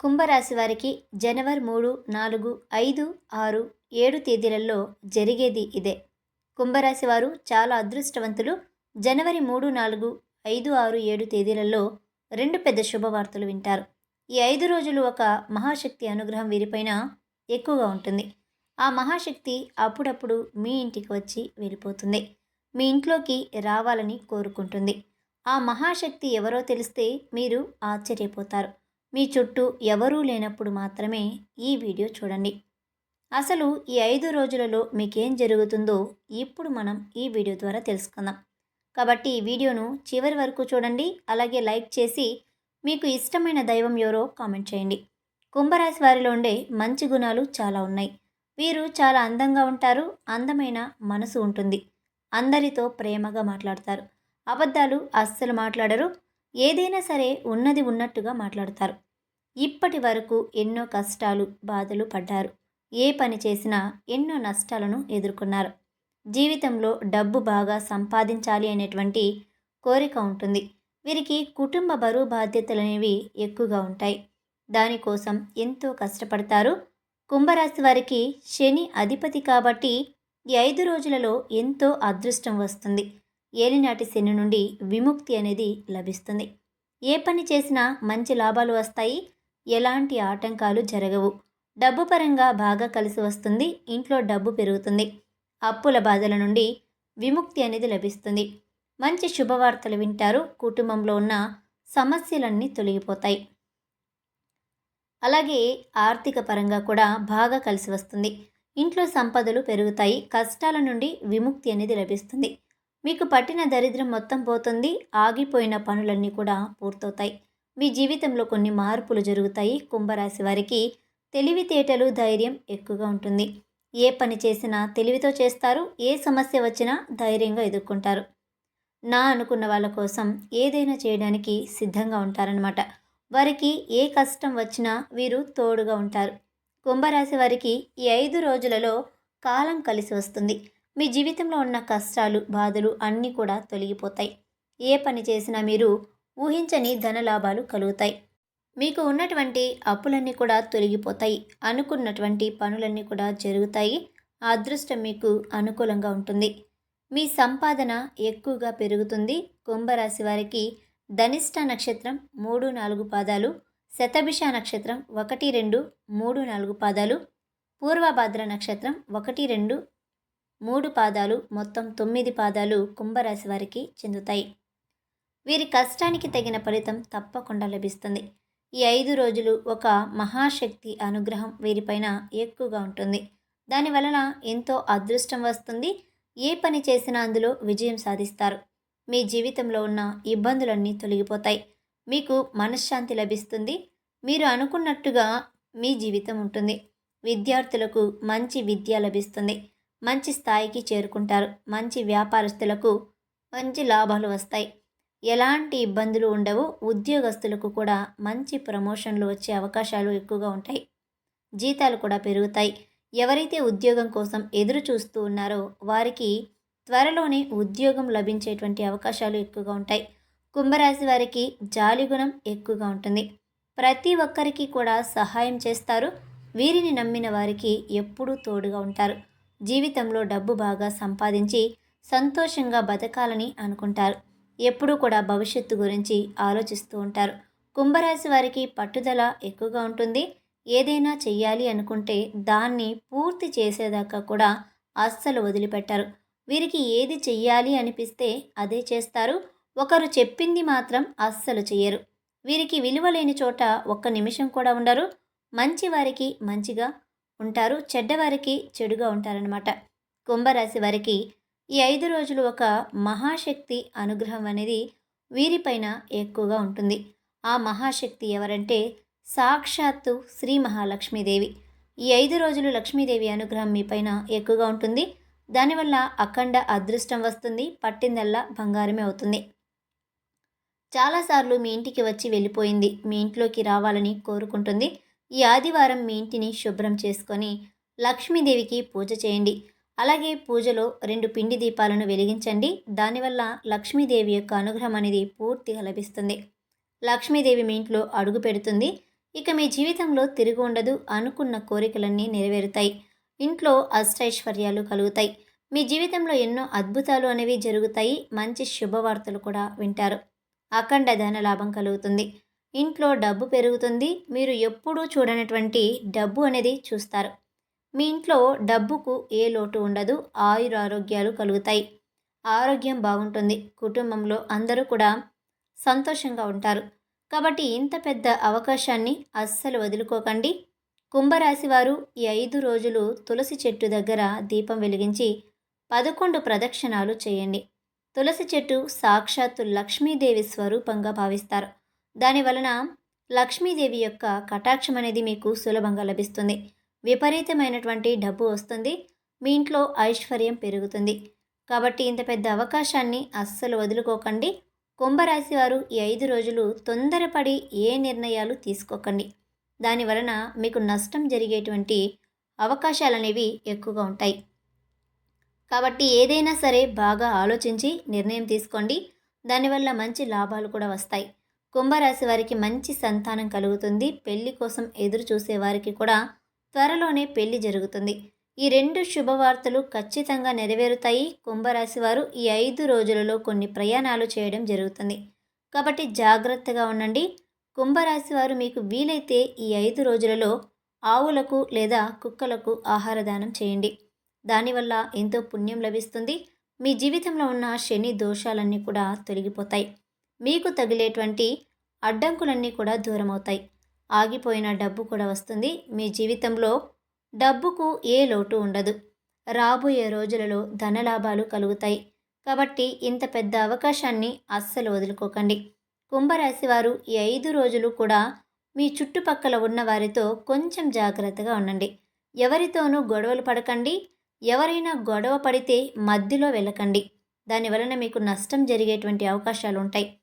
కుంభరాశి వారికి జనవరి మూడు నాలుగు ఐదు ఆరు ఏడు తేదీలలో జరిగేది ఇదే. కుంభరాశి వారు చాలా అదృష్టవంతులు. జనవరి మూడు నాలుగు ఐదు ఆరు ఏడు తేదీలలో రెండు పెద్ద శుభవార్తలు వింటారు. ఈ ఐదు రోజులు ఒక మహాశక్తి అనుగ్రహం వీరిపైన ఎక్కువగా ఉంటుంది. ఆ మహాశక్తి అప్పుడప్పుడు మీ ఇంటికి వచ్చి వెళ్ళిపోతుంది. మీ ఇంట్లోకి రావాలని కోరుకుంటుంది. ఆ మహాశక్తి ఎవరో తెలిస్తే మీరు ఆశ్చర్యపోతారు. మీ చుట్టూ ఎవరూ లేనప్పుడు మాత్రమే ఈ వీడియో చూడండి. అసలు ఈ ఐదు రోజులలో మీకేం జరుగుతుందో ఇప్పుడు మనం ఈ వీడియో ద్వారా తెలుసుకుందాం. కాబట్టి ఈ వీడియోను చివరి వరకు చూడండి అలాగే లైక్ చేసి మీకు ఇష్టమైన దైవం ఎవరో కామెంట్ చేయండి. కుంభరాశి వారిలో ఉండే మంచి గుణాలు చాలా ఉన్నాయి. వీరు చాలా అందంగా ఉంటారు అందమైన మనసు ఉంటుంది. అందరితో ప్రేమగా మాట్లాడతారు. అబద్ధాలు అస్సలు మాట్లాడరు ఏదైనా సరే ఉన్నది ఉన్నట్టుగా మాట్లాడతారు. ఇప్పటి వరకు ఎన్నో కష్టాలు బాధలు పడ్డారు. ఏ పని చేసినా ఎన్నో నష్టాలను ఎదుర్కొన్నారు. జీవితంలో డబ్బు బాగా సంపాదించాలి అనేటువంటి కోరిక ఉంటుంది. వీరికి కుటుంబ బరువు బాధ్యతలు అనేవి ఎక్కువగా ఉంటాయి. దానికోసం ఎంతో కష్టపడతారు. కుంభరాశి వారికి శని అధిపతి కాబట్టి ఈ ఐదు రోజులలో ఎంతో అదృష్టం వస్తుంది. ఏలినాటి శని నుండి విముక్తి అనేది లభిస్తుంది. ఏ పని చేసినా మంచి లాభాలు వస్తాయి. ఎలాంటి ఆటంకాలు జరగవు. డబ్బు పరంగా బాగా కలిసి వస్తుంది. ఇంట్లో డబ్బు పెరుగుతుంది. అప్పుల బాధల నుండి విముక్తి అనేది లభిస్తుంది. మంచి శుభవార్తలు వింటారు. కుటుంబంలో ఉన్న సమస్యలన్నీ తొలగిపోతాయి. అలాగే ఆర్థిక పరంగా కూడా బాగా కలిసి వస్తుంది. ఇంట్లో సంపదలు పెరుగుతాయి. కష్టాల నుండి విముక్తి అనేది లభిస్తుంది. మీకు పట్టిన దరిద్రం మొత్తం పోతుంది ఆగిపోయిన పనులన్నీ కూడా పూర్తవుతాయి. మీ జీవితంలో కొన్ని మార్పులు జరుగుతాయి. కుంభరాశి వారికి తెలివితేటలు ధైర్యం ఎక్కువగా ఉంటుంది. ఏ పని చేసినా తెలివితో చేస్తారు. ఏ సమస్య వచ్చినా ధైర్యంగా ఎదుర్కొంటారు. నా అనుకున్న వాళ్ళ కోసం ఏదైనా చేయడానికి సిద్ధంగా ఉంటారనమాట వారికి ఏ కష్టం వచ్చినా వీరు తోడుగా ఉంటారు. కుంభరాశి వారికి ఈ ఐదు రోజులలో కాలం కలిసి వస్తుంది. మీ జీవితంలో ఉన్న కష్టాలు బాధలు అన్నీ కూడా తొలగిపోతాయి. ఏ పని చేసినా మీరు ఊహించని ధన లాభాలు కలుగుతాయి. మీకు ఉన్నటువంటి అప్పులన్నీ కూడా తొలగిపోతాయి. అనుకున్నటువంటి పనులన్నీ కూడా జరుగుతాయి. ఆ అదృష్టం మీకు అనుకూలంగా ఉంటుంది. మీ సంపాదన ఎక్కువగా పెరుగుతుంది. కుంభరాశి వారికి ధనిష్ట నక్షత్రం మూడు నాలుగు పాదాలు శతభిష నక్షత్రం ఒకటి రెండు మూడు నాలుగు పాదాలు పూర్వభాద్ర నక్షత్రం ఒకటి రెండు మూడు పాదాలు మొత్తం తొమ్మిది పాదాలు కుంభరాశి వారికి చెందుతాయి. వీరి కష్టానికి తగిన ఫలితం తప్పకుండా లభిస్తుంది. ఈ ఐదు రోజులు ఒక మహాశక్తి అనుగ్రహం వీరిపైన ఎక్కువగా ఉంటుంది. దానివలన ఎంతో అదృష్టం వస్తుంది. ఏ పని చేసినా అందులో విజయం సాధిస్తారు. మీ జీవితంలో ఉన్న ఇబ్బందులన్నీ తొలగిపోతాయి. మీకు మనశ్శాంతి లభిస్తుంది. మీరు అనుకున్నట్టుగా మీ జీవితం ఉంటుంది. విద్యార్థులకు మంచి విద్య లభిస్తుంది. మంచి స్థాయికి చేరుకుంటారు. మంచి వ్యాపారస్తులకు మంచి లాభాలు వస్తాయి. ఎలాంటి ఇబ్బందులు ఉండవు. ఉద్యోగస్తులకు కూడా మంచి ప్రమోషన్లు వచ్చే అవకాశాలు ఎక్కువగా ఉంటాయి. జీతాలు కూడా పెరుగుతాయి. ఎవరైతే ఉద్యోగం కోసం ఎదురు చూస్తూ ఉన్నారో వారికి త్వరలోనే ఉద్యోగం లభించేటువంటి అవకాశాలు ఎక్కువగా ఉంటాయి. కుంభరాశి వారికి జాలిగుణం ఎక్కువగా ఉంటుంది. ప్రతి ఒక్కరికి కూడా సహాయం చేస్తారు. వీరిని నమ్మిన వారికి ఎప్పుడూ తోడుగా ఉంటారు. జీవితంలో డబ్బు బాగా సంపాదించి సంతోషంగా బతకాలని అనుకుంటారు. ఎప్పుడూ కూడా భవిష్యత్తు గురించి ఆలోచిస్తూ ఉంటారు. కుంభరాశి వారికి పట్టుదల ఎక్కువగా ఉంటుంది. ఏదైనా చెయ్యాలి అనుకుంటే దాన్ని పూర్తి చేసేదాకా కూడా అస్సలు వదిలిపెట్టారు. వీరికి ఏది చెయ్యాలి అనిపిస్తే అదే చేస్తారు. ఒకరు చెప్పింది మాత్రం అస్సలు చెయ్యరు. వీరికి విలువ లేని చోట ఒక్క నిమిషం కూడా ఉండరు. మంచి వారికి మంచిగా ఉంటారు. చెడ్డవారికి చెడుగా ఉంటారనమాట కుంభరాశి వారికి ఈ ఐదు రోజులు ఒక మహాశక్తి అనుగ్రహం అనేది వీరిపైన ఎక్కువగా ఉంటుంది. ఆ మహాశక్తి ఎవరంటే సాక్షాత్తు శ్రీ మహాలక్ష్మీదేవి. ఈ ఐదు రోజులు లక్ష్మీదేవి అనుగ్రహం మీపైన ఎక్కువగా ఉంటుంది. దానివల్ల అఖండ అదృష్టం వస్తుంది. పట్టిందల్లా బంగారమే అవుతుంది. చాలాసార్లు మీ ఇంటికి వచ్చి వెళ్ళిపోయింది. మీ ఇంట్లోకి రావాలని కోరుకుంటుంది. ఈ ఆదివారం మీ ఇంటిని శుభ్రం చేసుకొని లక్ష్మీదేవికి పూజ చేయండి. అలాగే పూజలో రెండు పిండి దీపాలను వెలిగించండి. దానివల్ల లక్ష్మీదేవి యొక్క అనుగ్రహం అనేది పూర్తిగా లభిస్తుంది. లక్ష్మీదేవి మీ ఇంట్లో అడుగు పెడుతుంది. ఇక మీ జీవితంలో తిరిగి ఉండదు అనుకున్న కోరికలన్నీ నెరవేరుతాయి. ఇంట్లో అష్టైశ్వర్యాలు కలుగుతాయి. మీ జీవితంలో ఎన్నో అద్భుతాలు అనేవి జరుగుతాయి. మంచి శుభవార్తలు కూడా వింటారు. అఖండ ధన లాభం కలుగుతుంది. ఇంట్లో డబ్బు పెరుగుతుంది మీరు ఎప్పుడూ చూడనటువంటి డబ్బు అనేది చూస్తారు. మీ ఇంట్లో డబ్బుకు ఏ లోటు ఉండదు ఆయుర ఆరోగ్యాలు కలుగుతాయి. ఆరోగ్యం బాగుంటుంది కుటుంబంలో అందరూ కూడా సంతోషంగా ఉంటారు. కాబట్టి ఇంత పెద్ద అవకాశాన్ని అస్సలు వదులుకోకండి. కుంభరాశి వారు ఈ ఐదు రోజులు తులసి చెట్టు దగ్గర దీపం వెలిగించి పదకొండు ప్రదక్షిణాలు చేయండి. తులసి చెట్టు సాక్షాత్తు లక్ష్మీదేవి స్వరూపంగా భావిస్తారు. దాని వలన లక్ష్మీదేవి యొక్క కటాక్షం అనేది మీకు సులభంగా లభిస్తుంది. విపరీతమైనటువంటి డబ్బు వస్తుంది. మీ ఇంట్లో ఐశ్వర్యం పెరుగుతుంది. కాబట్టి ఇంత పెద్ద అవకాశాన్ని అస్సలు వదులుకోకండి. కుంభరాశి వారు ఈ ఐదు రోజులు తొందరపడి ఏ నిర్ణయాలు తీసుకోకండి. దాని వలన మీకు నష్టం జరిగేటువంటి అవకాశాలు అనేవి ఎక్కువగా ఉంటాయి. కాబట్టి ఏదైనా సరే బాగా ఆలోచించి నిర్ణయం తీసుకోండి. దానివల్ల మంచి లాభాలు కూడా వస్తాయి. కుంభరాశి వారికి మంచి సంతానం కలుగుతుంది. పెళ్ళి కోసం ఎదురు చూసే వారికి కూడా త్వరలోనే పెళ్ళి జరుగుతుంది. ఈ రెండు శుభవార్తలు ఖచ్చితంగా నెరవేరుతాయి. కుంభరాశి వారు ఈ ఐదు రోజులలో కొన్ని ప్రయాణాలు చేయడం జరుగుతుంది. కాబట్టి జాగ్రత్తగా ఉండండి. కుంభరాశి వారు మీకు వీలైతే ఈ ఐదు రోజులలో ఆవులకు లేదా కుక్కలకు ఆహార దానం చేయండి. దానివల్ల ఎంతో పుణ్యం లభిస్తుంది. మీ జీవితంలో ఉన్న శని దోషాలన్నీ కూడా తొలగిపోతాయి. మీకు తగిలేటువంటి అడ్డంకులన్నీ కూడా దూరం అవుతాయి ఆగిపోయిన డబ్బు కూడా వస్తుంది. మీ జీవితంలో డబ్బుకు ఏ లోటు ఉండదు. రాబోయే రోజులలో ధనలాభాలు కలుగుతాయి. కాబట్టి ఇంత పెద్ద అవకాశాన్ని అస్సలు వదులుకోకండి. కుంభరాశి వారు ఈ ఐదు రోజులు కూడా మీ చుట్టుపక్కల ఉన్న వారితో కొంచెం జాగ్రత్తగా ఉండండి. ఎవరితోనూ గొడవలు పడకండి. ఎవరైనా గొడవ పడితే మధ్యలో వెళ్ళకండి. దానివలన మీకు నష్టం జరిగేటువంటి అవకాశాలు ఉంటాయి.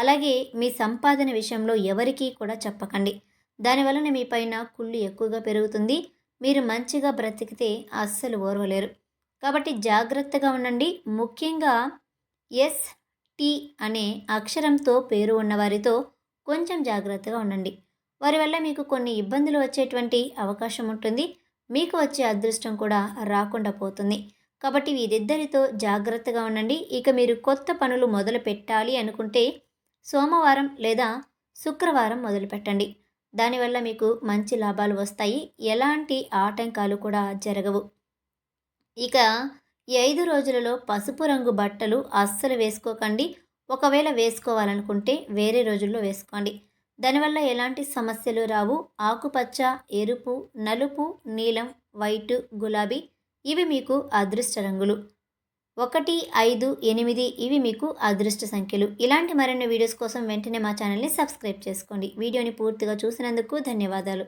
అలాగే మీ సంపాదన విషయంలో ఎవరికీ కూడా చెప్పకండి. దానివలన మీ పైన కుళ్ళు ఎక్కువగా పెరుగుతుంది. మీరు మంచిగా బ్రతికితే అస్సలు ఓర్వలేరు. కాబట్టి జాగ్రత్తగా ఉండండి. ముఖ్యంగా ఎస్ టి అనే అక్షరంతో పేరు ఉన్నవారితో కొంచెం జాగ్రత్తగా ఉండండి. వారి వల్ల మీకు కొన్ని ఇబ్బందులు వచ్చేటువంటి అవకాశం ఉంటుంది. మీకు వచ్చే అదృష్టం కూడా రాకుండా పోతుంది. కాబట్టి వీరిద్దరితో జాగ్రత్తగా ఉండండి. ఇక మీరు కొత్త పనులు మొదలు పెట్టాలి అనుకుంటే సోమవారం లేదా శుక్రవారం మొదలుపెట్టండి. దానివల్ల మీకు మంచి లాభాలు వస్తాయి. ఎలాంటి ఆటంకాలు కూడా జరగవు. ఇక ఐదు రోజులలో పసుపు రంగు బట్టలు అస్సలు వేసుకోకండి. ఒకవేళ వేసుకోవాలనుకుంటే వేరే రోజుల్లో వేసుకోండి. దానివల్ల ఎలాంటి సమస్యలు రావు. ఆకుపచ్చ ఎరుపు నలుపు నీలం వైటు గులాబీ ఇవి మీకు అదృష్ట రంగులు. ఒకటి ఐదు ఎనిమిది ఇవి మీకు అదృష్ట సంఖ్యలు. ఇలాంటి మరిన్ని వీడియోస్ కోసం వెంటనే మా ఛానల్ని సబ్స్క్రైబ్ చేసుకోండి. వీడియోని పూర్తిగా చూసినందుకు ధన్యవాదాలు.